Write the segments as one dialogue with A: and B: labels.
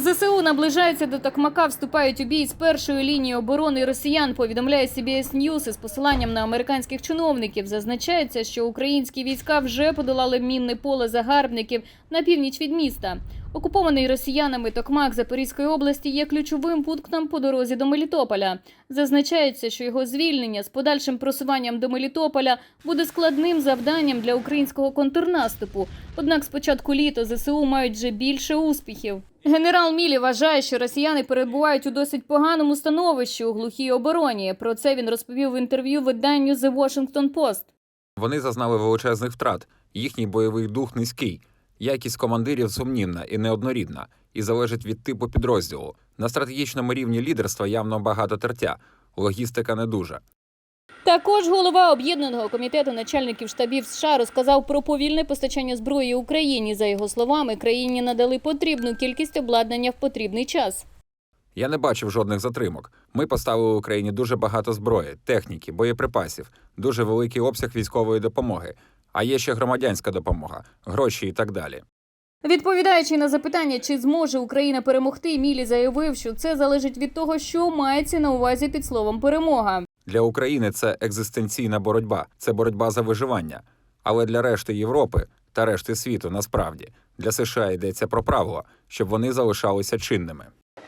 A: ЗСУ наближаються до Токмака, вступають у бій з першої лінії оборони росіян. Повідомляє CBS News із посиланням на американських чиновників. Зазначається, що українські війська вже подолали мінне поле загарбників на північ від міста. Окупований росіянами Токмак Запорізької області є ключовим пунктом по дорозі до Мелітополя. Зазначається, що його звільнення з подальшим просуванням до Мелітополя буде складним завданням для українського контрнаступу. Однак з початку літа ЗСУ мають вже більше успіхів. Генерал Мілі вважає, що росіяни перебувають у досить поганому становищі у глухій обороні. Про це він розповів в інтерв'ю виданню The Washington Post.
B: Вони зазнали величезних втрат. Їхній бойовий дух низький. Якість командирів сумнівна і неоднорідна, і залежить від типу підрозділу. На стратегічному рівні лідерства явно багато тертя, логістика не дуже.
A: Також голова об'єднаного комітету начальників штабів США розказав про повільне постачання зброї Україні. За його словами, країні надали потрібну кількість обладнання в потрібний час.
B: Я не бачив жодних затримок. Ми поставили Україні дуже багато зброї, техніки, боєприпасів, дуже великий обсяг військової допомоги. А є ще громадянська допомога, гроші і так далі.
A: Відповідаючи на запитання, чи зможе Україна перемогти, Мілі заявив, що це залежить від того, що мається на увазі під словом перемога.
B: Для України це екзистенційна боротьба, це боротьба за виживання. Але для решти Європи та решти світу насправді для США йдеться про правила, щоб вони залишалися чинними.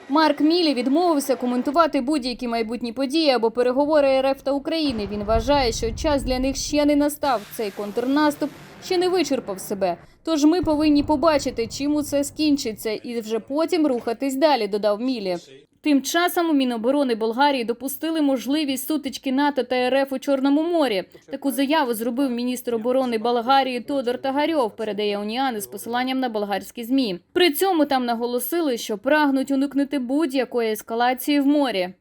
A: Марк Мілі відмовився коментувати будь-які майбутні події або переговори РФ та України. Він вважає, що час для них ще не настав. Цей контрнаступ ще не вичерпав себе. Тож ми повинні побачити, чим усе скінчиться, і вже потім рухатись далі. Додав Мілі. Тим часом у Міноборони Болгарії допустили можливість сутички НАТО та РФ у Чорному морі. Таку заяву зробив міністр оборони Болгарії Тодор Тагарьов. Передає Уніани з посиланням на болгарські змі. При цьому там наголосили, що прагнуть уникнути будь-якої ескалації в морі.